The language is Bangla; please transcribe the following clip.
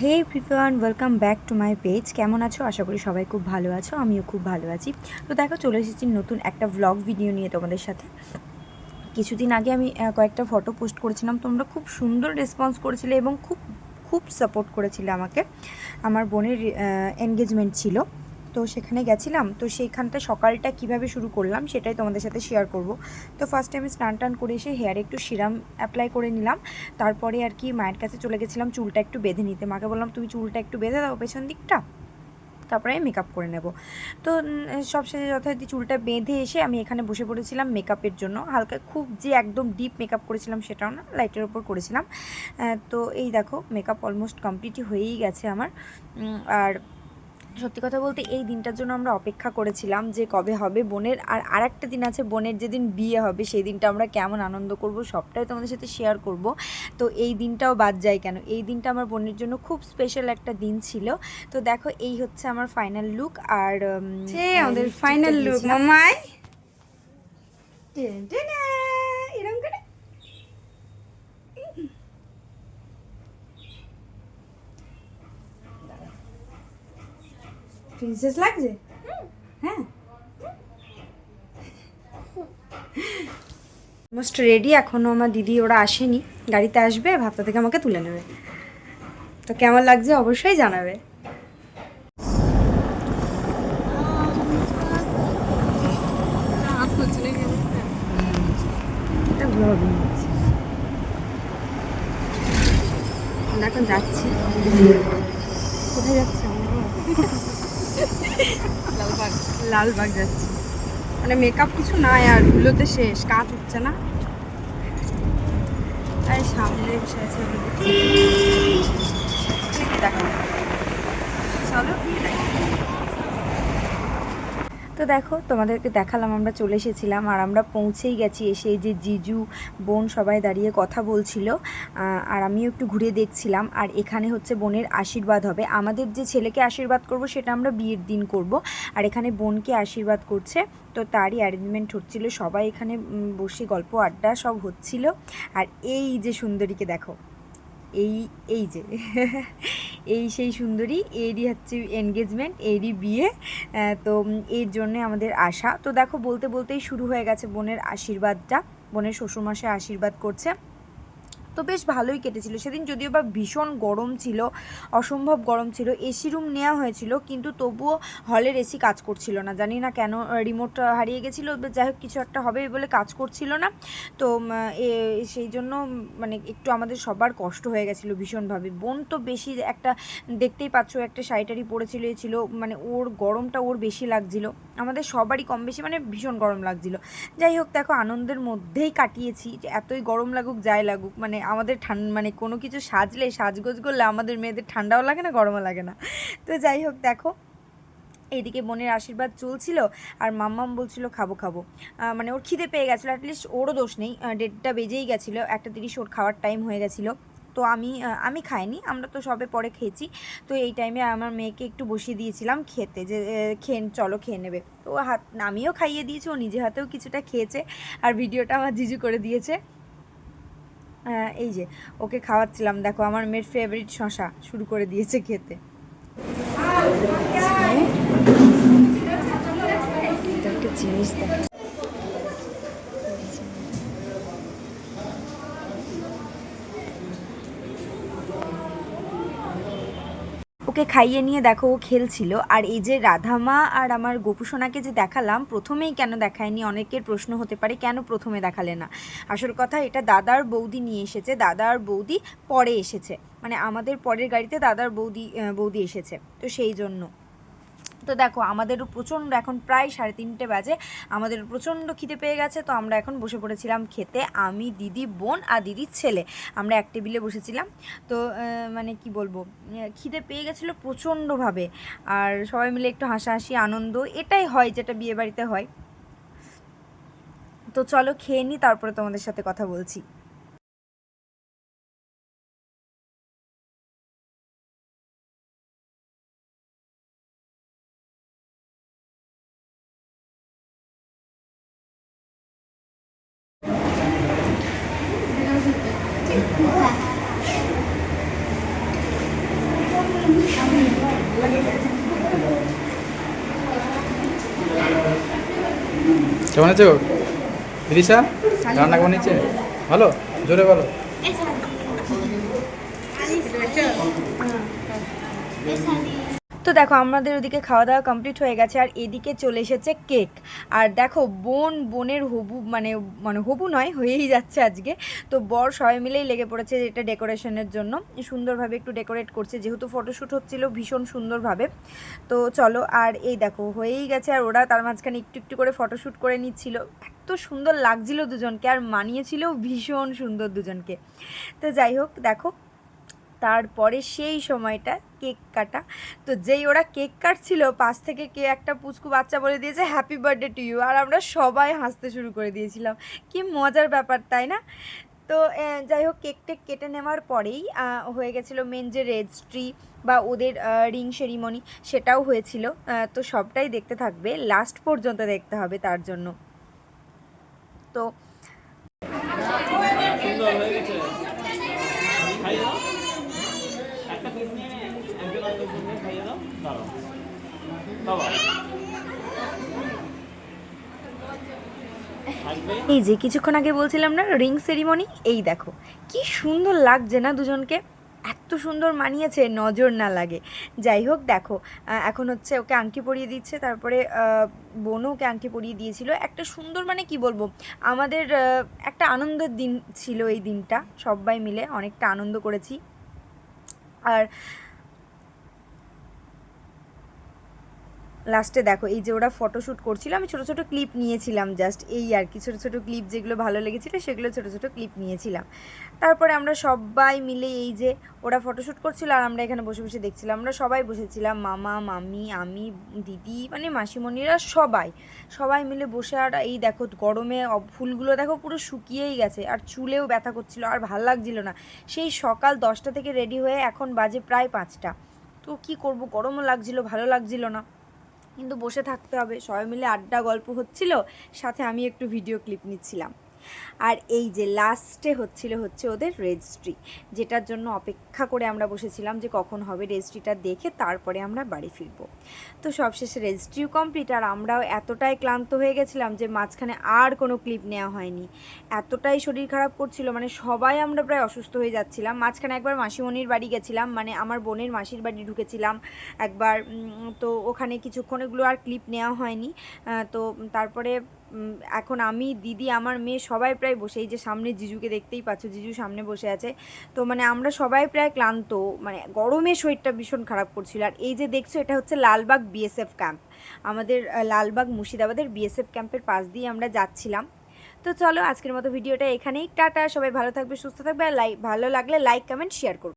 Hey প্রিফান welcome back to my page কেমন আছো? আশা করি সবাই খুব ভালো আছো, আমিও খুব ভালো আছি। তো দেখো, চলে এসেছি নতুন একটা ভ্লগ ভিডিও নিয়ে তোমাদের সাথে। কিছুদিন আগে আমি কয়েকটা ফটো পোস্ট করেছিলাম। তোমরা খুব সুন্দর রেসপন্স করেছিলে এবং খুব খুব সাপোর্ট করেছিলে আমাকে। আমার বোনের এনগেজমেন্ট ছিল। তো সেখানে গেছিলাম। তো সেইখানটা সকালটা কীভাবে শুরু করলাম সেটাই তোমাদের সাথে শেয়ার করব। তো ফার্স্টে আমি স্নান টান করে এসে হেয়ারে একটু সিরাম অ্যাপ্লাই করে নিলাম। তারপরে আর কি মায়ের কাছে চলে গেছিলাম চুলটা একটু বেঁধে নিতে। মাকে বললাম তুমি চুলটা একটু বেঁধে দাও পেছন দিকটা। তারপরে আমি মেকআপ করে নেব। তো উম, সবশেষে যথারীতি চুলটা বেঁধে এসে আমি এখানে বসে পড়েছিলাম মেকআপের জন্য। হালকা খুব যে একদম ডিপ মেকআপ করেছিলাম সেটাও না লাইটের ওপর করেছিলাম। তো এই দেখো মেকআপ অলমোস্ট কমপ্লিটই হয়েই গেছে আমার। আর সত্যি কথা বলতে এই দিনটার জন্য আমরা অপেক্ষা করেছিলাম যে কবে হবে বোনের আর আরেকটা দিন আছে বোনের যেদিন বিয়ে হবে সেই দিনটা আমরা কেমন আনন্দ করব সবটাই তোমাদের সাথে শেয়ার করব। তো এই দিনটাও বাদ যায় কেন? এই দিনটা আমার বোনের জন্য খুব স্পেশাল একটা দিন ছিল। তো দেখো এই হচ্ছে আমার ফাইনাল লুক আর আমাদের ফাইনাল লুক মামাই এরকম করে প্রিন্সেস লাগছে? হ্যাঁ। অলমোস্ট রেডি এখনও আমার দিদি, ওরা আসেনি। গাড়িতে আসবে ভাবটা থেকে আমাকে তুলে নেবে। তো কেমন লাগছে অবশ্যই জানাবে। এখন যাচ্ছি কোথায় যাচ্ছি লালবাগ। লালবাগ যাচ্ছি। মানে মেকআপ কিছু নাই আর ধুলোতে শেষ, কাজ হচ্ছে না। আর সামনে বসে আছে দেখো। চলো তো দেখো, তোমাদেরকে দেখালাম, আমরা চলে এসেছিলাম আর আমরা পৌঁছেই গেছি এসে যে জিজু, বোন সবাই দাঁড়িয়ে কথা বলছিল আর আমিও একটু ঘুরে দেখছিলাম। আর এখানে হচ্ছে বোনের আশীর্বাদ হবে। আমাদের যে ছেলেকে আশীর্বাদ করব, সেটা আমরা বিয়ের দিন করব। আর এখানে বোনকে আশীর্বাদ করছে, তো তারই অ্যারেঞ্জমেন্ট হচ্ছিল। সবাই এখানে বসে গল্প, আড্ডা সব হচ্ছিল। আর এই যে সুন্দরীকে দেখো, এই এই যে এই সেই সুন্দরী, এরই হচ্ছে এনগেজমেন্ট এরই বিয়ে তো এর জন্যে আমাদের আশা। তো দেখো, বলতে বলতেই শুরু হয়ে গেছে বোনের আশীর্বাদটা, বোনের শ্বশুরমশাই আশীর্বাদ করছে। তো বেশ ভালোই কেটেছিল। সেদিন যদিও বা ভীষণ গরম ছিল, অসম্ভব গরম ছিল এসি রুম নেওয়া হয়েছিল, কিন্তু তবুও হলের এসি কাজ করছিল না। জানি না কেন রিমোট হারিয়ে গেছিল যাই হোক কিছু একটা হবে বলে কাজ করছিল না। তো সেই জন্য মানে একটু আমাদের সবার কষ্ট হয়ে গেছিল ভীষণভাবে। বোন তো বেশি একটা, দেখতেই পাচ্ছ, একটা শাড়িটারি পরেছিল ছিল মানে ওর গরমটা ওর বেশি লাগছিল। আমাদের সবারই কম বেশি মানে ভীষণ গরম লাগছিল। যাই হোক, দেখো, আনন্দের মধ্যেই কাটিয়েছি যে এতই গরম লাগুক, যাই লাগুক মানে আমাদের ঠান্ডা মানে কোনো কিছু সাজলে, সাজগোজ করলে আমাদের মেয়েদের ঠান্ডাও লাগে না, গরমও লাগে না। তো যাই হোক, দেখো, এদিকে বোনের আশীর্বাদ চলছিল আর মাম্মাম বলছিল, খাব খাব। মানে ওর খিদে পেয়ে গেছিল অ্যাটলিস্ট ওরও দোষ নেই। দেড়টা বেজেই গেছিল, একটা তিরিশ ওর খাওয়ার টাইম হয়ে গেছিল। তো আমি আমি খাইনি, আমরা তো সবে পরে খেয়েছি। তো এই টাইমে আমার মেয়েকে একটু বসিয়ে দিয়েছিলাম খেতে, যে খেয়ে চলো খেয়ে নেবে। তো হাত, আমিও খাইয়ে দিয়েছি, ও নিজে হাতেও কিছুটা খেয়েছে। আর ভিডিওটা আমার জিজু করে দিয়েছে। এই যে, ওকে খাওয়াচ্ছিলাম। দেখো, আমার মেয়ের ফেভারিট শশা শুরু করে দিয়েছে খেতে। জিনিস দেখ। ওকে খাইয়ে নিয়ে দেখো ও খেলছিল। আর এই যে রাধামা আর আমার গোপুসোনাকে যে দেখালাম, প্রথমেই কেন দেখায়নি? অনেকের প্রশ্ন হতে পারে, কেন প্রথমে দেখালে না? আসল কথা, এটা দাদার বৌদি নিয়ে এসেছে। দাদার বৌদি পরে এসেছে। মানে আমাদের পরের গাড়িতে দাদার বৌদি বৌদি এসেছে। তো সেই জন্য। তো দেখো, আমাদেরও প্রচণ্ড এখন প্রায় সাড়ে তিনটে বাজে। আমাদের প্রচণ্ড খিদে পেয়ে গেছে, তো আমরা এখন বসে পড়েছিলাম খেতে। আমি, দিদি, বোন আর দিদির ছেলে। আমরা এক টেবিলে বসেছিলাম। তো মানে কি বলব খিদে পেয়ে গেছিল প্রচণ্ডভাবে। আর সবাই মিলে একটু হাসাহাসি, আনন্দ, এটাই হয় যেটা বিয়ে বাড়িতে হয়। তো চলো খেয়ে নিই তারপরে তোমাদের সাথে কথা বলছি। কেমন আছো? দিদিশা রান্না কেমন হচ্ছে? ভালো? জোরে বলো। তো দেখো, আমাদের ওদিকে খাওয়া দাওয়া কমপ্লিট হয়ে গেছে, আর এদিকে চলে এসেছে কেক আর দেখো, বোন, বোনের হবু মানে মানে হবু নয়, হয়েই যাচ্ছে আজকে। তো বর সবাই মিলেই লেগে পড়েছে এটা ডেকোরেশনের জন্য। সুন্দরভাবে একটু ডেকোরেট করছে, যেহেতু ফটোশ্যুট হচ্ছিল ভীষণ সুন্দরভাবে। তো চলো, আর এই দেখো, হয়েই গেছে, আর ওরা তার মাঝখানে একটু একটু করে ফটোশ্যুট করে নিচ্ছিল। এত সুন্দর লাগছিল দুজনকে, আর মানিয়েছিল ভীষণ সুন্দর দুজনকে। তো যাই হোক, দেখো তারপরে সেই সময়টা কেক কাটা। তো যেই ওরা কেক কাটছিল, পাশ থেকে কে একটা পুচকু বাচ্চা বলে দিয়েছে হ্যাপি বার্থডে টু ইউ আর আমরা সবাই হাসতে শুরু করে দিয়েছিলাম। কি মজার ব্যাপার, তাই না? তো যাই হোক, কেক টেক কেটে নেওয়ার পরেই হয়ে গেছিল মেন যে রেজিস্ট্রি বা ওদের রিং সেরিমনি সেটাও হয়েছিল। তো সবটাই দেখতে থাকবে। লাস্ট পর্যন্ত দেখতে হবে তার জন্য। তো সুন্দর হয়ে গেছে খাইয়ে দাও একটা পিস নিয়ে একজন আরেকজনকে খাইয়ে দাও দাঁড়াও বাবা থাকবে এই যে, কিছুক্ষণ আগে বলছিলাম না রিং সেরিমনি এই দেখো, কি সুন্দর লাগছে না দুজনকে? এত সুন্দর মানিয়েছে, নজর না লাগে। যাই হোক, দেখো এখন হচ্ছে ওকে আংটি পরিয়ে দিচ্ছে, তারপরে বোনও ওকে আংটি পরিয়ে দিয়েছিল। একটা সুন্দর মানে কি বলব, আমাদের একটা আনন্দের দিন ছিল এই দিনটা, সবাই মিলে অনেকটা আনন্দ করেছি। আর লাস্টে দেখো, এই যে ওরা ফটোশ্যুট করছিল, আমি ছোটো ছোটো ক্লিপ নিয়েছিলাম জাস্ট এই আর কি। ছোটো ছোটো ক্লিপ যেগুলো ভালো লেগেছিলো, সেগুলো ছোটো ছোটো ক্লিপ নিয়েছিলাম। তারপরে আমরা সবাই মিলে এই যে ওরা ফটোশ্যুট করছিল, আর আমরা এখানে বসে বসে দেখছিলাম। আমরা সবাই বসেছিলাম, মামা মামি আমি, দিদি মানে মাসিমণিরা সবাই। সবাই মিলে বসে, আর এই দেখো গরমে ফুলগুলো দেখো পুরো শুকিয়েই গেছে, আর চুলেও ব্যথা করছিল, আর ভালো লাগছিল না। সেই সকাল দশটা থেকে রেডি হয়ে এখন বাজে প্রায় পাঁচটা। তো কি করব? গরমও লাগছিল, ভালো লাগছিল না। কিন্তু বসে থাকতে হবে। সবাই মিলে আড্ডা গল্প হচ্ছিল, সাথে আমি একটু ভিডিও ক্লিপ নিচ্ছিলাম। আর এই যে লাস্টে হচ্ছিল হচ্ছে ওদের রেজিস্ট্রি যেটার জন্য অপেক্ষা করে আমরা বসেছিলাম যে কখন হবে রেজিস্ট্রিটা দেখে তারপরে আমরা বাড়ি ফিরবো। তো সবশেষে রেজিস্ট্রিও কমপ্লিট আর আমরাও এতটাই ক্লান্ত হয়ে গেছিলাম যে মাঝখানে আর কোনো ক্লিপ নেওয়া হয়নি। এতটাই শরীর খারাপ করছিল মানে সবাই আমরা প্রায় অসুস্থ হয়ে যাচ্ছিলাম। মাঝখানে একবার মাসিমণির বাড়ি গেছিলাম মানে আমার বোনের মাসির বাড়ি ঢুকেছিলাম। একবার তো ওখানে কিছুক্ষণ এগুলো আর ক্লিপ নেওয়া হয়নি। তো তারপরে এখন আমি, দিদি, আমার মেয়ে সবাই প্রায় বসে, এই যে সামনে জিজুকে দেখতেই পাচ্ছ, জিজু সামনে বসে আছে। তো মানে আমরা সবাই প্রায় ক্লান্ত মানে গরমে শরীরটা ভীষণ খারাপ করছিল। আর এই যে দেখছ, এটা হচ্ছে লালবাগ বিএসএফ ক্যাম্প আমাদের লালবাগ মুর্শিদাবাদের বিএসএফ ক্যাম্পের পাশ দিয়ে আমরা যাচ্ছিলাম। তো চলো, আজকের মতো ভিডিওটা এখানেই। টাটা, সবাই ভালো থাকবে, সুস্থ থাকবে। আর লাইক ভালো লাগলে লাইক কমেন্ট শেয়ার করবে।